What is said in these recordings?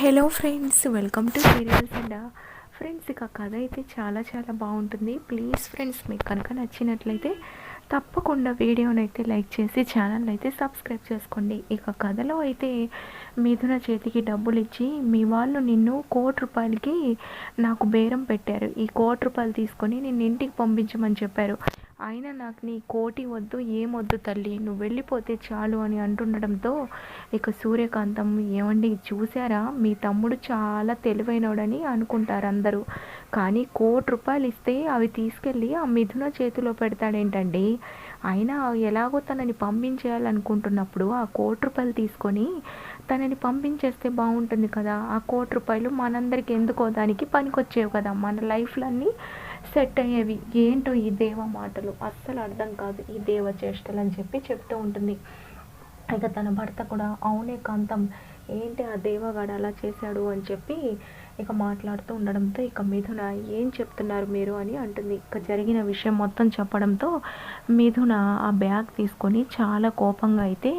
Hello friends welcome to serials and friends ఇక కథ అయితే చాలా చాలా బాగుంటుంది. ప్లీజ్ ఫ్రెండ్స్ మీకు కనుక నచ్చినట్లయితే తప్పకుండా వీడియోని అయితే లైక్ చేసి ఛానల్ అయితే సబ్స్క్రైబ్ చేసుకోండి. ఇక కథలో అయితే మిథున చేతికి డబ్బులు ఇచ్చి మీ వాళ్ళు నిన్ను కోటి రూపాయలకి నాకు బేరం పెట్టారు. ఈ కోటి రూపాయలు తీసుకొని నిన్ను ఇంటికి పంపించమని చెప్పారు. అయినా నాకు నీ కోటి వద్దు ఏమొద్దు తల్లి. నువ్వు వెళ్ళిపోతే చాలు అని అంటుండడంతో ఇక సూర్యకాంతం ఏమండి చూసారా మీ తమ్ముడు చాలా తెలివైనోడని అనుకుంటారు అందరూ కానీ కోటి రూపాయలు ఇస్తే అవి తీసుకెళ్ళి ఆ మిథున చేతిలో పెడతాడేంటండి? అయినా ఎలాగో తనని పంపించేయాలనుకుంటున్నప్పుడు ఆ కోటి రూపాయలు తీసుకొని తనని పంపించేస్తే బాగుంటుంది కదా. ఆ కోటి రూపాయలు మనందరికి ఎందుకో దానికి పనికొచ్చేవి కదా. మన లైఫ్లన్నీ సెట్ అయ్యేవి ఏంటో ఈ దేవ మాటలు? అస్సలు అర్థం కాదు ఈ దేవ చేష్టలు అని చెప్పి చెప్తూ ఉంటుంది. ఇక తన భర్త కూడా అవునే కాంతం ఏంటి ఆ దేవగాడు అలా చేశాడు? అని చెప్పి ఇక మాట్లాడుతూ ఉండడంతో ఇక మిథున ఏం చెప్తున్నారు మీరు? అని అంటుంది. ఇక జరిగిన విషయం మొత్తం చెప్పడంతో మిథున ఆ బ్యాగ్ తీసుకొని చాలా కోపంగా అయితే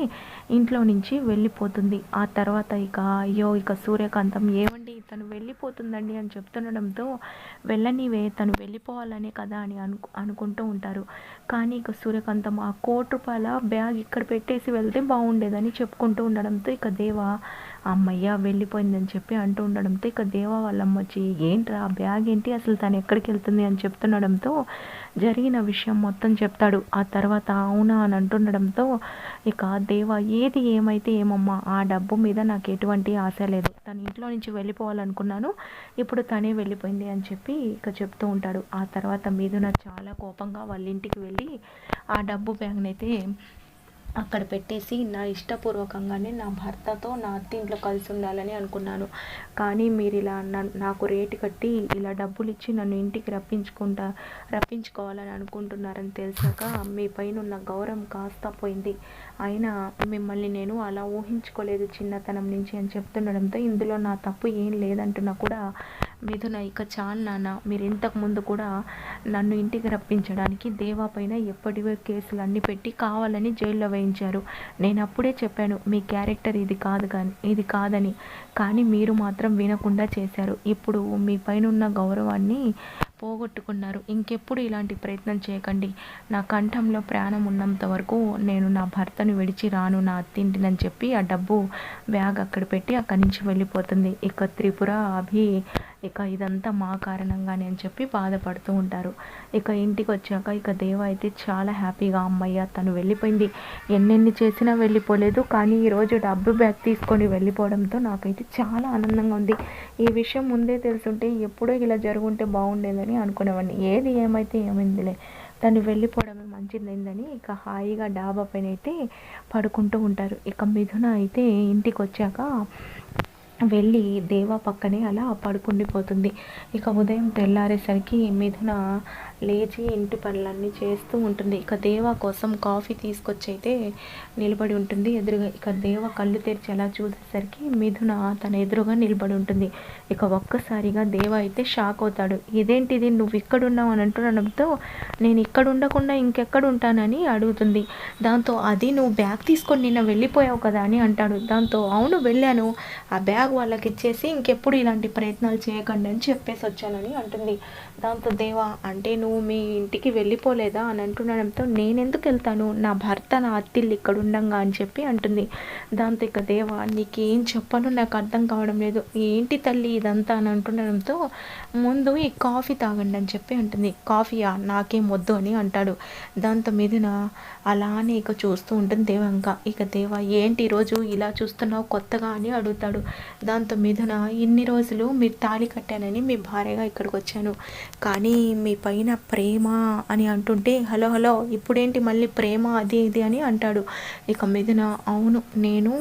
ఇంట్లో నుంచి వెళ్ళిపోతుంది. ఆ తర్వాత ఇక అయ్యో ఇక సూర్యకాంతం ఏమండి తను వెళ్ళిపోతుందండి అని చెప్తుండడంతో వెళ్ళనివే తను వెళ్ళిపోవాలనే కదా అని అను అనుకుంటూ ఉంటారు. కానీ ఇక సూర్యకాంతం ఆ కోటి రూపాయల బ్యాగ్ ఇక్కడ పెట్టేసి వెళ్తే బాగుండేదని చెప్పుకుంటూ ఉండడంతో ఇక దేవ అమ్మయ్య వెళ్ళిపోయిందని చెప్పి అంటూ ఉండడంతో ఇక దేవా వాళ్ళమ్మ వచ్చి ఏంట్రా బ్యాగ్ ఏంటి? అసలు తను ఎక్కడికి వెళ్తుంది? అని చెప్తుండడంతో జరిగిన విషయం మొత్తం చెప్తాడు. ఆ తర్వాత అవునా అని అంటుండడంతో ఇక దేవా ఏది ఏమైతే ఏమమ్మా ఆ డబ్బు మీద నాకు ఎటువంటి ఆశ లేదు. తన ఇంట్లో నుంచి వెళ్ళిపోవాలనుకున్నాను. ఇప్పుడు తనే వెళ్ళిపోయింది అని చెప్పి ఇక చెప్తూ ఉంటాడు. ఆ తర్వాత మీదున చాలా కోపంగా వాళ్ళ ఇంటికి వెళ్ళి ఆ డబ్బు బ్యాగ్నైతే అయితే అక్కడ పెట్టేసి నా ఇష్టపూర్వకంగానే నా భర్తతో నా అత్తింట్లో కలిసి ఉండాలని అనుకున్నాను. కానీ మీరు ఇలా నాకు రేటు కట్టి ఇలా డబ్బులు ఇచ్చి నన్ను ఇంటికి రప్పించుకుంటా రప్పించుకోవాలని అనుకుంటున్నారని తెలిసాక మీ పైన ఉన్న గౌరవం కాస్త పోయింది. అయినా మిమ్మల్ని నేను అలా ఊహించుకోలేదు చిన్నతనం నుంచి అని చెప్తుండడంతో ఇందులో నా తప్పు ఏం లేదంటున్నా కూడా మిథున ఇక చాలు నాన్న. మీరు ఇంతకు ముందు కూడా నన్ను ఇంటికి రప్పించడానికి దేవా పైన ఎప్పటివే కేసులు అన్ని పెట్టి కావాలని జైల్లో వేయించారు. నేను అప్పుడే చెప్పాను మీ క్యారెక్టర్ ఇది కాదు కానీ ఇది కాదని. కానీ మీరు మాత్రం వినకుండా చేశారు. ఇప్పుడు మీ పైన ఉన్న గౌరవాన్ని పోగొట్టుకున్నారు. ఇంకెప్పుడు ఇలాంటి ప్రయత్నం చేయకండి. నా కంఠంలో ప్రాణం ఉన్నంత వరకు నేను నా భర్తను విడిచి రాను నా అత్తింటినని చెప్పి ఆ డబ్బు బ్యాగ్ అక్కడ పెట్టి అక్కడి నుంచి వెళ్ళిపోతుంది. ఇక త్రిపుర అభి ఇక ఇదంతా మా కారణంగానే అని చెప్పి బాధపడుతూ ఉంటారు. ఇక ఇంటికి వచ్చాక ఇక దేవ అయితే చాలా హ్యాపీగా అమ్మయ్య తను వెళ్ళిపోయింది. ఎన్నెన్ని చేసినా వెళ్ళిపోలేదు. కానీ ఈరోజు డబ్బు బ్యాగ్ తీసుకొని వెళ్ళిపోవడంతో నాకైతే చాలా ఆనందంగా ఉంది. ఈ విషయం ముందే తెలుసుంటే ఎప్పుడో ఇలా జరుగుంటే బాగుండేదని అనుకునేవాడిని. ఏది ఏమైతే ఏమైందిలే. తను వెళ్ళిపోవడమే మంచిదైందని ఇక హాయిగా డాబా పైన అయితే పడుకుంటూ ఉంటారు. ఇక మిథున అయితే ఇంటికి వచ్చాక వెళ్ళి దేవా పక్కనే అలా పడుకుండిపోతుంది. ఇక ఉదయం తెల్లారేసరికి మిథున లేచి ఇంటి పనులన్నీ చేస్తూ ఉంటుంది. ఇక దేవ కోసం కాఫీ తీసుకొచ్చైతే నిలబడి ఉంటుంది. ఎదురుగా ఇక దేవ కళ్ళు తెరిచి అలా చూసేసరికి మిథున తన ఎదురుగా నిలబడి ఉంటుంది. ఇక ఒక్కసారిగా దేవ అయితే షాక్ అవుతాడు. ఇదేంటిది? నువ్వు ఇక్కడున్నావు అని అంటుండడంతో నేను ఇక్కడ ఉండకుండా ఇంకెక్కడ ఉంటానని అడుగుతుంది. దాంతో అది నువ్వు బ్యాగ్ తీసుకొని నిన్న వెళ్ళిపోయావు కదా అని అంటాడు. దాంతో అవును వెళ్ళాను. ఆ బ్యాగ్ వాళ్ళకి ఇచ్చేసి ఇంకెప్పుడు ఇలాంటి ప్రయత్నాలు చేయకండి అని చెప్పేసి వచ్చానని అంటుంది. దాంతో దేవా అంటే నువ్వు మీ ఇంటికి వెళ్ళిపోలేదా అని అంటుండడంతో నేనెందుకు వెళ్తాను? నా భర్త నా అత్తిల్లు ఇక్కడ ఉండంగా అని చెప్పి అంటుంది. దాంతో ఇక దేవా నీకేం చెప్పను నాకు అర్థం కావడం లేదు. ఏంటి తల్లి ఇదంతా అని అంటుండడంతో ముందు ఈ కాఫీ తాగండి అని చెప్పి అంటుంది. కాఫీయా? నాకేం వద్దు అని అంటాడు. దాంతో మీదన అలానే ఇక చూస్తూ ఉంటుంది దేవంక. ఇక దేవ ఏంటి ఈరోజు ఇలా చూస్తున్నావు కొత్తగా అని అడుగుతాడు. దాంతో మీదన ఇన్ని రోజులు మీరు తాళి కట్టానని మీ భార్యగా ఇక్కడికి వచ్చాను కానీ మీ పైన ప్రేమ అని అంటుంటే హలో హలో ఇప్పుడేంటి మళ్ళీ ప్రేమ అది ఇది అని అంటాడు. ఇక మీదన అవును నేను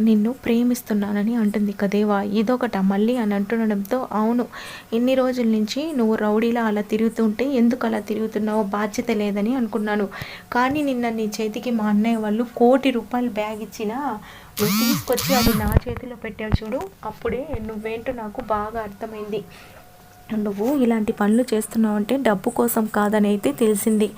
నిన్ను ప్రేమిస్తున్నానని అంటుంది కదేవా. ఇదొకట మళ్ళీ అని అంటుండడంతో అవును ఇన్ని రోజుల నుంచి నువ్వు రౌడీలా అలా తిరుగుతుంటే ఎందుకు అలా తిరుగుతున్నావో బాధ్యత లేదని అనుకున్నాను. కానీ నిన్న నీ చేతికి మా అన్నయ్య వాళ్ళు కోటి రూపాయలు బ్యాగ్ ఇచ్చినా నువ్వు తీసుకొచ్చి అది నా చేతిలో పెట్టావు చూడు అప్పుడే నువ్వేంటో నాకు బాగా అర్థమైంది. నువ్వు ఇలాంటి పనులు చేస్తున్నావు అంటే డబ్బు కోసం కాదని అయితే తెలిసింది.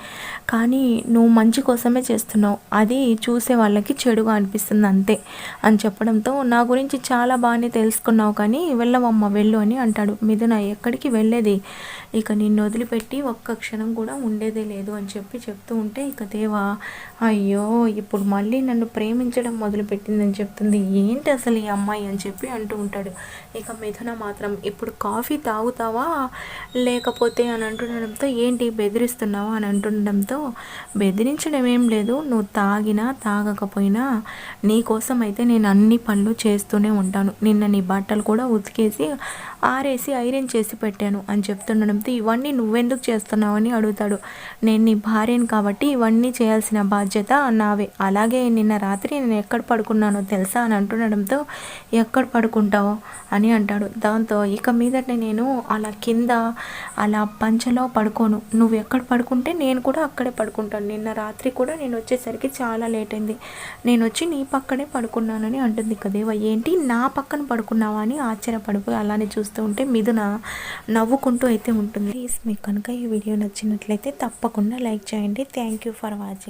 కానీ నువ్వు మంచి కోసమే చేస్తున్నావు. అది చూసే వాళ్ళకి చెడుగా అనిపిస్తుంది అంతే. అని చెప్పడంతో నా గురించి చాలా బాగానే తెలుసుకున్నావు కానీ వెళ్ళవమ్మ వెళ్ళు అని అంటాడు. మిథున ఎక్కడికి వెళ్ళేది? ఇక నిన్ను వదిలిపెట్టి ఒక్క క్షణం కూడా ఉండేదే లేదు అని చెప్పి చెప్తూ ఉంటే ఇక దేవా అయ్యో ఇప్పుడు మళ్ళీ నన్ను ప్రేమించడం మొదలుపెట్టిందని చెప్తుంది. ఏంటి అసలు ఈ అమ్మాయి అని చెప్పి అంటూ ఉంటాడు. ఇక మిథున మాత్రం ఇప్పుడు కాఫీ తాగుతావా లేకపోతే అని అంటుండడంతో ఏంటి బెదిరిస్తున్నావా? అని అంటుండడంతో బెదిరించడం ఏం లేదు. నువ్వు తాగినా తాగకపోయినా నీ కోసం అయితే నేను అన్ని పనులు చేస్తూనే ఉంటాను. నిన్న నీ బట్టలు కూడా ఉతికేసి ఆరేసి ఐరన్ చేసి పెట్టాను అని చెప్తుండడంతో ఇవన్నీ నువ్వెందుకు చేస్తున్నావు అని అడుగుతాడు. నేను నీ భార్యను కాబట్టి ఇవన్నీ చేయాల్సిన బాధ్యత నావే. అలాగే నిన్న రాత్రి నేను ఎక్కడ పడుకున్నానో తెలుసా? అని అంటుండడంతో ఎక్కడ పడుకుంటావు? అని అంటాడు. దాంతో ఇక మీదట నేను అలా కింద అలా పంచలో పడుకోను. నువ్వు ఎక్కడ పడుకుంటే నేను కూడా అక్కడే పడుకుంటాను. నిన్న రాత్రి కూడా నేను వచ్చేసరికి చాలా లేట్ అయింది. నేను వచ్చి నీ పక్కనే పడుకున్నానని అంటుంది. కదేవా ఏంటి నా పక్కన పడుకున్నావా? అని ఆశ్చర్యపడిపోయి అలానే చూస్తూ ఉంటే మిథున నవ్వుకుంటూ అయితే ఉంటుంది. ప్లీజ్ మీకు కనుక ఈ వీడియో నచ్చినట్లయితే తప్పకుండా లైక్ చేయండి. Thank you for watching